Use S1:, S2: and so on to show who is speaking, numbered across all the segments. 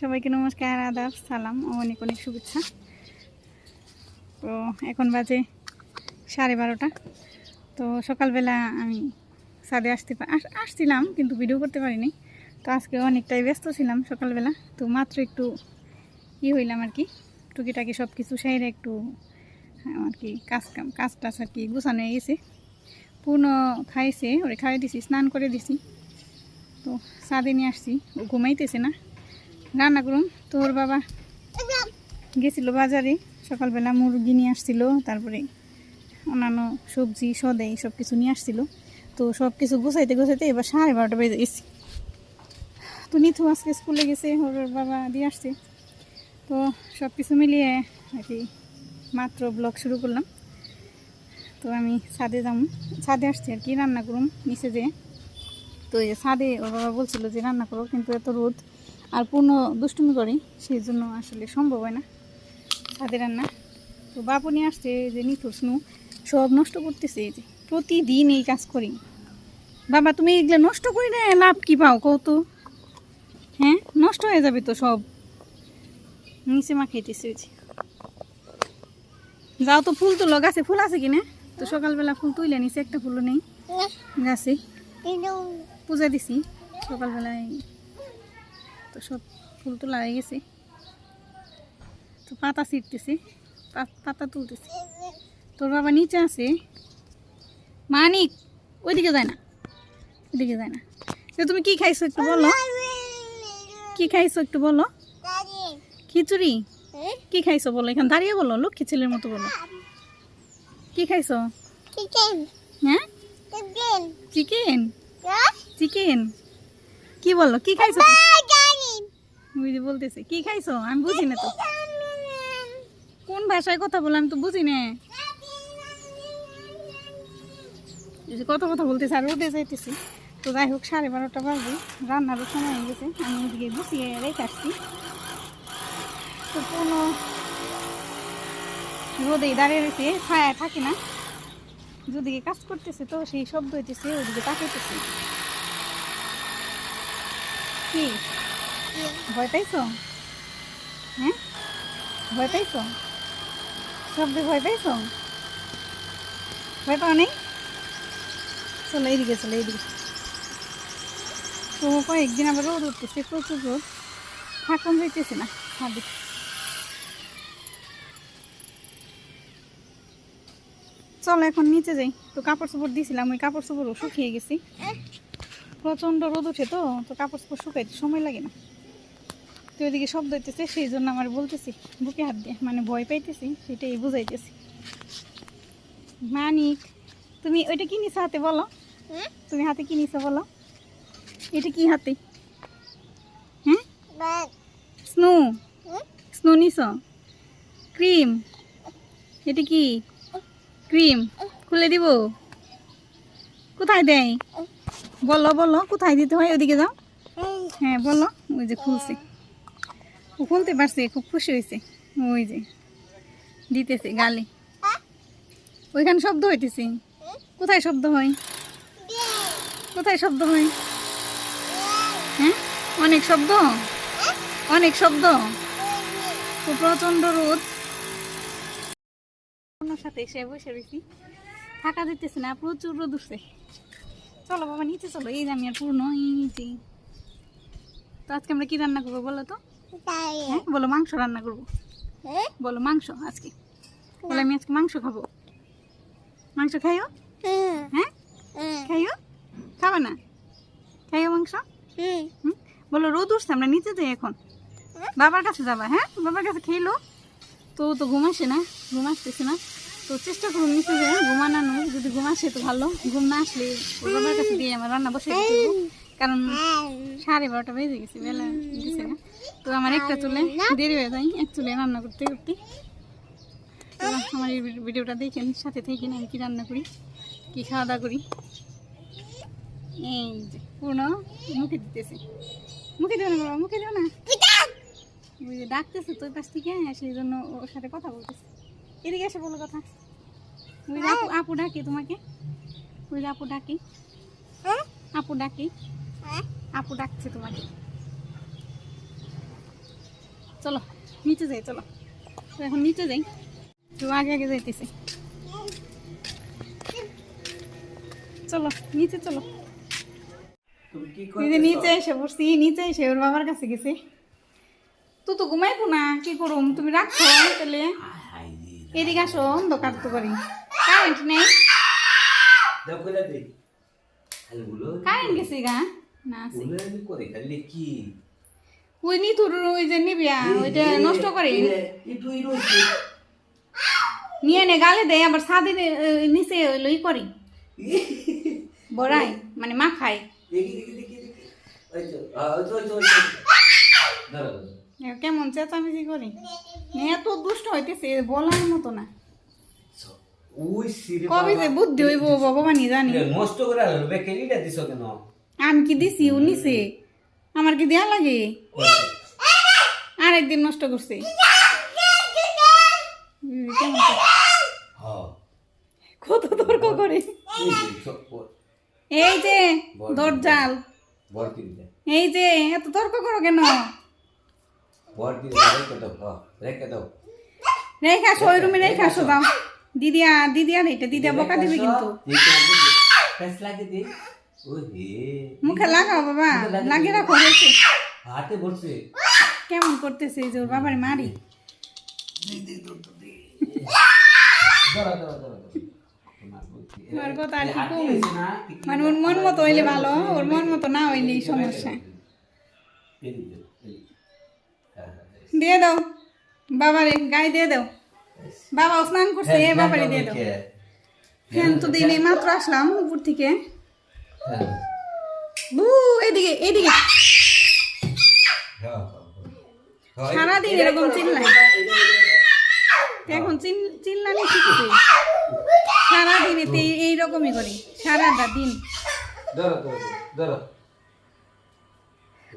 S1: সবাইকে নমস্কার, আদাব, সালাম ও অনেক অনেক শুভেচ্ছা। তো এখন বাজে সাড়ে বারোটা। তো সকালবেলা আমি সাদে আসতে আসছিলাম, কিন্তু ভিডিও করতে পারিনি। তো আজকে অনেকটাই ব্যস্ত ছিলাম সকালবেলা তো মাত্র একটু ই হইলাম আর কি টুকিটাকি সব কিছু সাইডে একটু হ্যাঁ, আর কি কাজ কাজ টাজ আর কি গুছানো হয়ে গেছে। পূর্ণ খাইছে ওরে খাইয়ে দিছি স্নান করে দিছি। তো সাদে নিয়ে আসছি ও ঘুমাইতেছে না। রান্না করুন তোর বাবা গেছিল বাজারে সকালবেলা মুরগি নিয়ে আসছিল তারপরে অন্যান্য সবজি সদাই সব কিছু নিয়ে আসছিল। তো সব কিছু গুছাইতে গুছাইতে এবার সাড়ে বারোটা বেজে গেছি। তো নিথু আজকে স্কুলে গেছে, ওর বাবা দিয়ে আসছে। তো সব কিছু মিলিয়ে আর কি মাত্র ব্লগ শুরু করলাম। তো আমি ছাদে যাম, ছাদে আসছি আর কি, রান্না করুন নিচে যেয়ে। তো এই ছাদে ওর বাবা বলছিল যে রান্না করো, কিন্তু এত রোদ আর পূর্ণ দুষ্টুমি করে, সেই জন্য আসলে সম্ভব হয় না ছাদে রান্না। তো বাবু নিয়ে আসছে যে নিথর স্নু, সব নষ্ট করতেছে এই যে, প্রতিদিন এই কাজ করি। বাবা তুমি এগুলো নষ্ট করি লাভ কি পাও কত হ্যাঁ নষ্ট হয়ে যাবে তো সব। নিচে মা খাইতেছে ওই যাও তো ফুল তুলো, গাছে ফুল আছে কিনা? তো সকালবেলা ফুল তুইলে নিচে একটা ফুলও নেই। গাছে। পূজা দিছি, সকালবেলায় তো সব ফুল তোলা হয়ে গেছে। তো পাতা ছিটতেছে, পাতা তুলতেছে। তোর বাবা নিচে আছে। মানিক, ওইদিকে যায় না। ওইদিকে যায় না। তুমি কি খাইছো একটু বলো? কি খাইছো একটু বলো? খিচুড়ি? কি খাইছো বলো? এখানে দাঁড়িয়ে বলো লক্ষ্মী ছেলের মতো বলো। কি খাইছো? হ্যাঁ? চিকেন। চিকেন? কি বলো? কি খাইছো? বুঝি বলতেছে কি খাইছো? আমি বুঝি না তো। কোন ভাষায় কথা বলো? আমি তো বুঝি না। কত কথা বলতেছে আর রোদে যাইতেছি। তো যাই হোক, সাড়ে বারোটা বাজে। রান্নারও সময় হয়ে গেছে। আমি ওদিকে গুছিয়ে রেখে আসছি। তো কোনো রোদেই দাঁড়িয়ে রয়েছে ছায়া থাকে না। যেদিকে কাজ করতেছে, তো সেই শব্দ হইতেছে, ওদিকে তাকাইতেছে। কি? ভয় পাইছো? হ্যাঁ? ভয় পাইছো? শব্দে ভয় পাইছো? ভয় পাও নেই? চলো এইদিকে চলো এইদিকে। তো কয়েকদিন আবার রোদ উঠতেছে প্রচুর রোদ। থাকুন যাইতেছে না ছাদে। চলো এখন নিচে যাই। তো কাপড় চোপড় দিয়েছিলাম ওই কাপড় চোপড়ও শুকিয়ে গেছি। প্রচণ্ড রোদ উঠে তো তো কাপড় চোপড় শুকাইতে সময় লাগে না। তো ওইদিকে শব্দ হইতেছে সেই জন্য আমার বলতেছি বুকে হাত দিয়ে মানে ভয় পাইতেছি সেটাই বুঝাইতেছি। মানিক তুমি ওইটা কি নিছো হাতে বলো? তুমি হাতে কি নিছো বলো? এটা কি হাতে? হ্যাঁ স্নো। স্নো নিছো। ক্রিম। এটা কি? ক্রিম। খুলে দিব। কোথায় দেয়? বলো বলো কোথায় দিতে হয়? ওদিকে যাও। হ্যাঁ বলো। ওই যে খুলছে। ও খুলতে পারছে খুব খুশি হয়েছে। ওই যে। দিতেছে গালে। ওইখানে শব্দ হইতেছে। কোথায় শব্দ হয়? কোথায় শব্দ হয়? হ্যাঁ? অনেক শব্দ? অনেক শব্দ? তো প্রচণ্ড রোদ। ওনার সাথে এসে বসে রয়েছি থাকা দিতেছে না প্রচুর রোদ উঠছে। চলো বাবা নিচে চলো। এই যে আমি আর পূর্ণ এই নিচে তো আজকে আমরা কি রান্না করব বলো তো? হ্যাঁ বলো মাংস রান্না করব। বলো মাংস আজকে। বলে আমি আজকে মাংস খাব। মাংস খাইও? হ্যাঁ। খাইও? খাবে না? খাইও মাংস? বলো রোদ উঠছে আমরা নিচে যাই এখন। বাবার কাছে যাবা হ্যাঁ? বাবার কাছে খেলো। তো তো ঘুমাসে না ঘুম আসতেছে না। তো চেষ্টা করুন নিচে যে ঘুমানো যদি ঘুম আসে তো ভালো। ঘুম না আসলে বাবার কাছে দিয়ে আমার রান্না বসে কারণ সাড়ে বারোটা বেজে গেছে বেলা গেছে না। তো আমার একটা চুলে দেরি হয়ে যায় এক চুলে রান্না করতে করতে। আমার এই ভিডিওটা দেখেন সাথে থেকে আমি কি রান্না করি কি খাওয়া দাওয়া করি। এই যে। পুরনো মুখে দিতেছে। মুখে দেবে না বাবা, মুখে দেবে না। ওই ডাকতেছে তোর পাশ থেকে সেই জন্য ওর সাথে কথা বলতেছে। এদিকে এসে বলো কথা। যে আপু আপু ডাকি তোমাকে। ওই আপু ডাকি। আপু ডাকি। আপু ডাকছে তোমাকে। চলো, নিচে যাই, চলো। এখন নিচে যাই। তো আগে আগে যাইতেছে। চলো, নিচে চলো।
S2: তুমি কি
S1: এই যে নিচে এসে পড়ছি নিচে এসে ওর বাবার কাছে গেছে। তো তো ঘুমাইবো না কি করুম? তুমি রাখো তাহলে। এদিকে আসো অন্ধকার তো করি। কারেন্ট নেই। কারেন্ট গেছে গা। না
S2: খালি কি?
S1: ওই নি তোর ওই যে নিবিয়া ওইটা নষ্ট করে। নিয়ে নে গালে দেয় আবার সাদে নিচে লই করি। বড়াই মানে মা খায়
S2: দেখি দেখি দেখি দেখি। ওই তো ওই তো ওই তো ওই তো। দাঁড়াও, দাঁড়াও।
S1: কেমন চেঁচামেচি করি? এত দুষ্ট হইতেছে বলার মতো না।
S2: ওই
S1: কবে যে বুদ্ধি হইব ভগবানই জানি।
S2: নষ্ট করে আলো বেকেলিটা দিছো কেন?
S1: আমি কি দিছি? ও নিছে। আমার কি দেয়া লাগে? আরেকদিন নষ্ট করছে। কত তর্ক করে।
S2: এই যে,
S1: দরজাল এই যে এত তর্ক করো কেন?
S2: রেখে
S1: আসো ওই রুমে রেখে আসো দাও। দিদিয়া দিদিয়া এটা দিদিয়া বকা দিবে কিন্তু। মুখে লাগাও বাবা। লাগিয়ে রাখো হয়েছে
S2: হাতে বলছে।
S1: কেমন করতেছে এই যে ওর বাবার মারি। আমার কথা আর কি কম। মানে ওর মন মতো হইলে ভালো ওর মন মতো না হইলেই সমস্যা। দিয়ে দাও। বাবারে গায়ে দিয়ে দাও। বাবা স্নান করছে
S2: হ্যাঁ,
S1: বাবারে দিয়ে দাও। ফ্যান তো দিই নেই মাত্র আসলাম উপর থেকে। বু এদিকে এদিকে। সারাদিন এরকম চিল্লাই এখন চিন- চিল্লানি শিখছে। সারাদিন এতে এইরকমই করি। সারাটা দিন।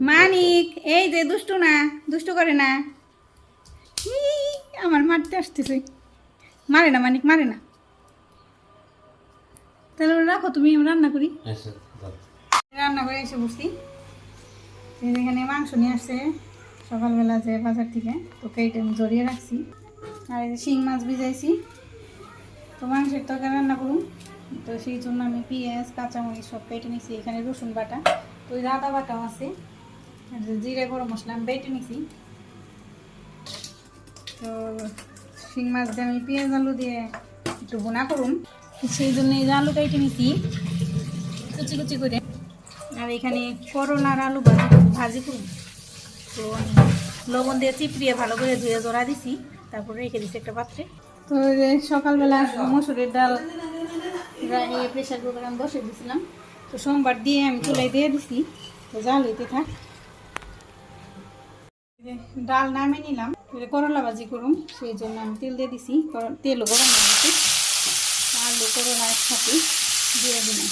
S1: মানিক এই যে দুষ্টু না দুষ্টু করে না। আমার মারতে আসতেছে। মারে না মানিক মারে না। তাহলে রাখো তুমি রান্না করি। রান্না করে এসে বসছি। এখানে মাংস নিয়ে আসছে সকালবেলা যে বাজার থেকে তো কেটে আমি জড়িয়ে রাখছি। আর এই যে শিং মাছ ভিজাইছি। তো মাংসের তরকারি রান্না করুন তো সেই জন্য আমি পেঁয়াজ, কাঁচামরিচ সব কেটে নিছি, এখানে রসুন বাটা। তো ওই আদা বাটাও আছে। জিরে, গরম মশলা আমি বেটে নিছি। তো শিং মাছ দিয়ে আমি পেঁয়াজ, আলু দিয়ে একটু বোনা করুন সেই জন্য এই আলু কেটে নিছি, কুচি কুচি করে। আর এখানে করলার আলু ভাজি ভাজি করুন তো লবণ দিয়ে চিপড়িয়ে ভালো করে ধুয়ে জোড়া দিছি। তারপরে রেখে দিছি একটা পাত্রে। তো সকালবেলা মসুরের ডাল প্রেশার কুকার আমি বসে দিয়েছিলাম তো সোমবার দিয়ে আমি চুলাই দিয়ে দিছি। তো জাল হইতে থাক। ডাল নামে নিলাম। করলা ভাজি করুন সেই জন্য আমি তেল দিয়ে দিছি। তেলও গরম হয়ে আলু, করলা একসাথে দিয়ে দিলাম।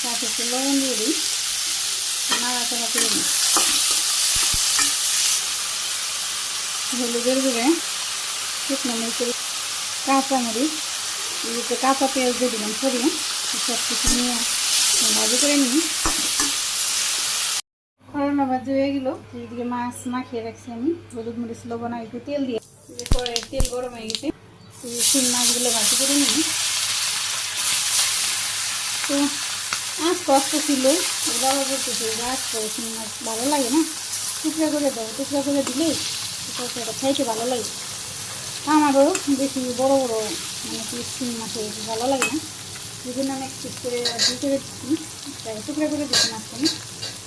S1: সাথে একটু লবণ দিয়ে দিই। নাড়াচাড়া করে দিই হলুদের গুঁড়ে শুকনো মরিচের কাঁচা মরিচ কাঁচা পেঁয়াজ দিয়ে দিলাম সরিয়ে সব কিছু নিয়ে ভাজি করে নিই। করোনা ভাজি হয়ে গেলো এদিকে মাছ মাখিয়ে রাখছি আমি। হলুদ মরিচ, লবণ আর একটু তেল দিয়ে। পরে তেল গরম হয়ে গেছে যে মাছগুলো ভাজি করে নিই। তো আজ কষ্ট ছিল বাবা বলতেছে করে শিং মাছ ভালো লাগে না। টুকরা করে দাও, টুকরা করে দিলে এটা খাইতে ভালো লাগে। আমারও বেশি বড় বড় মানে পিস শিং মাছের ভালো লাগে না। এই জন্য আমি পিস করে দুই করে দিচ্ছি টুকরা করে দিচ্ছি মাছখানে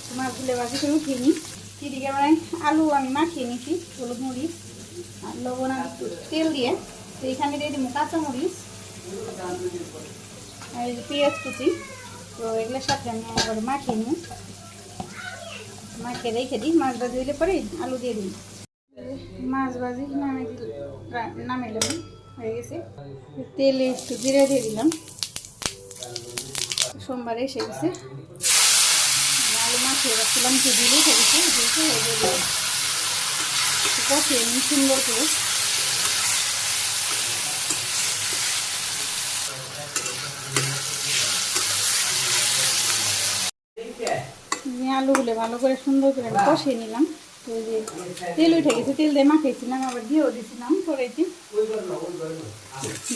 S1: তো মাছগুলো ভাজি করে উঠিয়ে নিই। এদিকে আমার আলু আমি মাখিয়ে নিয়েছি হলুদ মরিচ আর লবণ আর তেল দিয়ে। তো এখানে দিয়ে দিব কাঁচা মরিচ আর পেঁয়াজ কুচি। তো এগুলোর সাথে আমি আবার মাখিয়ে নিই। মাখিয়ে রেখে দিই। মাছ ভাজি হইলে পরে আলু দিয়ে দিই মাছ ভাজি নামে নামে দিলাম হয়ে গেছে। তেলে একটু জিরে দিয়ে দিলাম। সোমবার এসে গেছে। মাখিয়ে রাখছিলাম যে দিলে যেহেতু ওগুলো কষিয়ে নিই সুন্দর করে। আলুগুলো ভালো করে সুন্দর করে কষিয়ে নিলাম। তেল উঠে গেছে, তেল দিয়ে মাখিয়েছিলাম আবার দিয়েও দিয়েছিলাম করেছি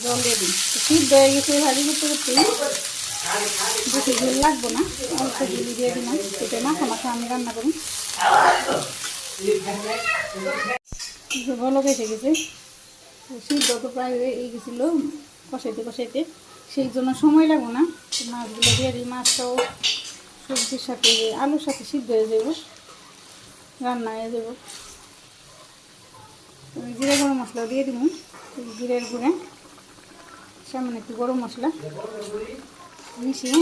S1: জল দিয়ে দিই। সিদ্ধ হয়ে গেছে ভাজি করতে করতে বেশি ঝোল লাগবো না, অল্প ঝুলি দিয়ে দিলাম। এটা মাখা মাখা আমি রান্না করি। ভালো কেটে গেছে। সিদ্ধ তো প্রায় হয়ে গেছিল কষাইতে কষাইতে। সেই জন্য সময় লাগবো না। মাছগুলো দিয়ে দিই, মাছটাও সবজির সাথে, আলুর সাথে সিদ্ধ হয়ে যাব। রান্না যাব। তো আমি জিরে গরম মশলা দিয়ে দিব। জিরের গুঁড়ে সামনে একটু গরম মশলা মিশিয়ে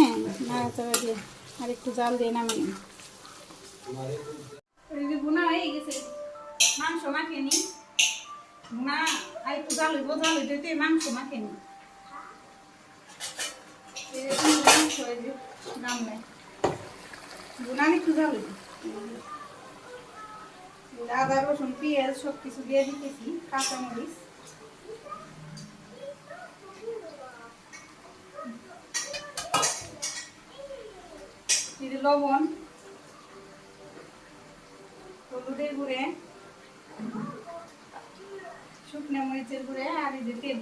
S1: নাড়াচাড়া দিয়ে আর একটু জাল দিয়ে নামিয়ে নিই বোনা হয়ে গেছে, মাংস মাখিয়ে নি। বোনা আর একটু জাল হইব, জাল হইতে মাংস মাখিয়ে মাংস যে গামলায় বোনা একটু জাল হইব। আদা, রসুন, পেঁয়াজ সব কিছু দিয়ে দিতেছি, কাঁচামরিচ। লবণ, হলুদের গুঁড়ে, শুকনো মরিচের গুঁড়ে, আর এই যে তেল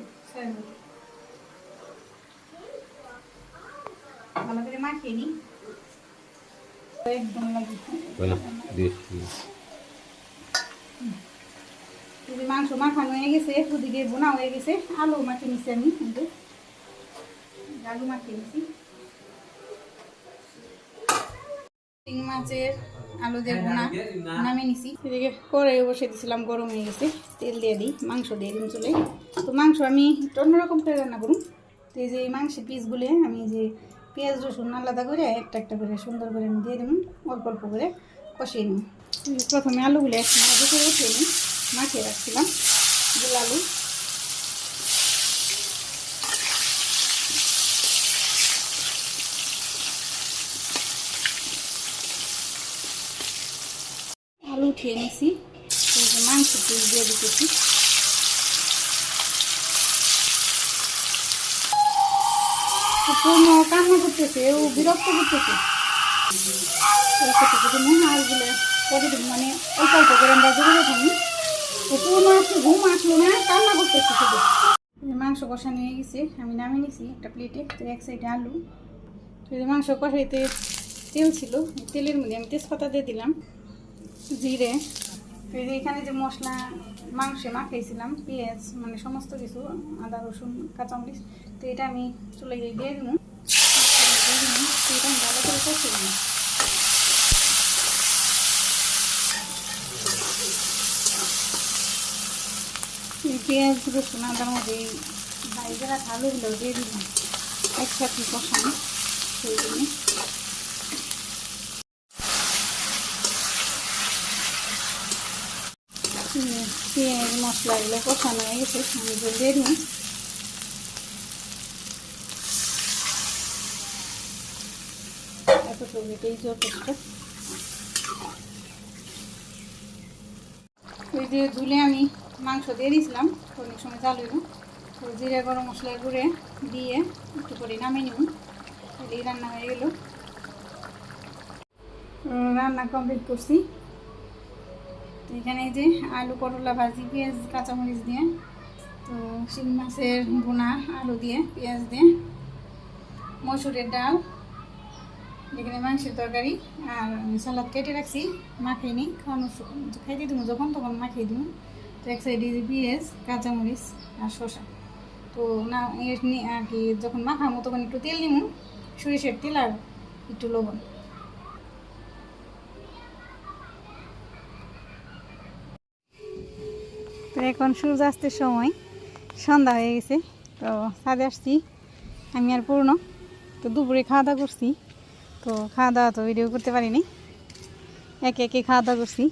S1: ভালো করে মাখিয়ে নিই। একদম লাগে মাংস মাখানো হয়ে গেছে ওদিকে বোনা হয়ে গেছে, আলু মাখিয়ে নিচ্ছি আমি কিন্তু আলু মাখিয়ে চিংড়ি মাছের আলু দিয়ে বোনা নামিয়ে নিছি। দিয়েছিলাম গরম হয়ে গেছে, তেল দিয়ে দিই, মাংস দিয়ে চলে। তো মাংস আমি অন্যরকম করে রান্না করুন যে মাংসের আমি যে পেঁয়াজ, রসুন আলাদা করে একটা একটা করে সুন্দর করে আমি দিয়ে দিলাম অল্প অল্প করে কষিয়ে নিই প্রথমে আলুগুলো একটু করে নিই। মাখিয়ে রাখছিলাম গুল আলু উঠিয়ে নিছি মাংস দিয়ে দিতেছি। পূর্ণ কান্না করতেছে, ও বিরক্ত করতেছে। মানে অল্প অল্প করে আমরা জোরে থাকি পূর্ণ ঘুম আসলো না কান্না করতেছে শুধু মাংস কষানো হয়ে গেছে, আমি নামিয়ে নিছি একটা প্লেটে তো এক সাইডে আলু। তো মাংস কষাইতে তেল ছিল তেলের মধ্যে আমি তেজপাতা দিয়ে দিলাম, জিরে। এই এখানে যে মশলা, মাংসে মাখাইছিলাম, পেঁয়াজ মানে সমস্ত কিছু, আদা, রসুন, কাঁচামরিচ, তো এটা আমি চলে গিয়ে দিয়ে দিলাম তো এটা আমি ভালো করে কষে এই পেঁয়াজ রসুন আদার মধ্যে এই বাইরেরা আলুগুলো দিয়ে দিলাম। একসাথে কষানো, সেই জন্য। পেঁয়াজ মশলাগুলো কষানো হয়ে গেছে জল দিয়ে এতটুকু এটাই যথেষ্ট। ওই যে ঝুলে আমি মাংস দিয়ে দিয়েছিলাম অনেক সময় চালু তো জিরে, গরম মশলা গুঁড়ে দিয়ে একটু করে নামিয়ে নিব। এই রান্না হয়ে গেল। রান্না কমপ্লিট করছি। তো এখানে যে আলু করলা ভাজি, পেঁয়াজ, কাঁচামরিচ দিয়ে, তো শিং মাছের বোনা আলু দিয়ে, পেঁয়াজ দিয়ে, মসুরের ডাল এখানে মাংসের তরকারি আর সালাদ কেটে রাখছি, মাখিয়ে নিই। খাওয়ানো খাইতে দিব যখন তখন মাখিয়ে দিব তো এক সাইডে পেঁয়াজ, কাঁচামরিচ আর শসা। তো না আর কি যখন মাখামো তখন একটু তেল নিব সরিষার তেল আর একটু লবণ। তো এখন সূর্যাস্তের সময়, সন্ধ্যা হয়ে গেছে। তো ছাদে আসছি, আমি আর পূর্ণ। তো দুপুরে খাওয়া দাওয়া করছি। তো খাওয়া দাওয়া তো ভিডিও করতে পারিনি। একে একে খাওয়া দাওয়া করছি।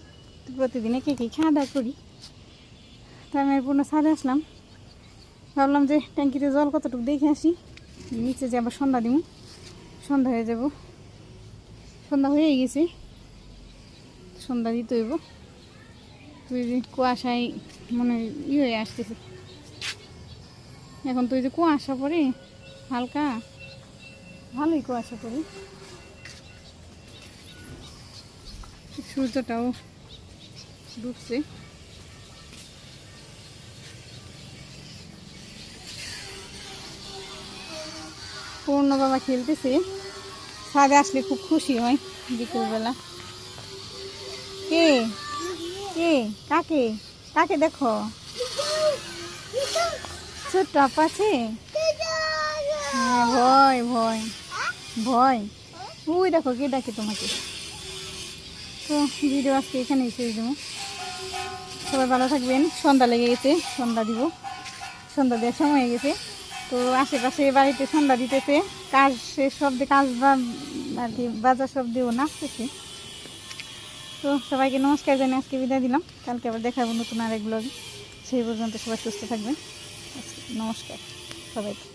S1: প্রতিদিন একে একে খাওয়া দাওয়া করি। তো আমি আর পূর্ণ ছাদে আসলাম। ভাবলাম যে ট্যাঙ্কিতে জল কতটুকু দেখে আসি। নিচে যে আবার সন্ধ্যা দিব সন্ধ্যা হয়ে যাব। সন্ধ্যা হয়ে গেছে। সন্ধ্যা দিতে হইব। তুই যে কুয়াশায় মনে ই হয়ে আসতেছে। এখন তুই যে কুয়াশা পরে হালকা। ভালোই কুয়াশা পরে। সূর্যটাও ডুবছে। পূর্ণ বাবা খেলতেছে। ছাদে আসলে খুব খুশি হয় বিকেলবেলা কে? কে? কাকে? কাকে দেখো? ছোট্ট আপা আছে? হ্যাঁ ভয় ভয় ভয়। ওই দেখো, কে ডাকে তোমাকে? তো ভিডিও আজকে এখানেই শেষ দেবো। সবাই ভালো থাকবেন। সন্ধ্যা লেগে গেছে, সন্ধ্যা দিব। সন্ধ্যা দেওয়ার সময় হয়ে গেছে। তো আশেপাশে বাড়িতে সন্ধ্যা দিতেছে। কাজ শেষ শব্দে কাজ বা আর কি, বাজার শব্দেও নাচতেছে। তো সবাইকে নমস্কার জানিয়ে আজকে বিদায় দিলাম। কালকে আবার দেখাবো নতুন আরেক সেই পর্যন্ত সবাই সুস্থ থাকবেন। নমস্কার সবাইকে।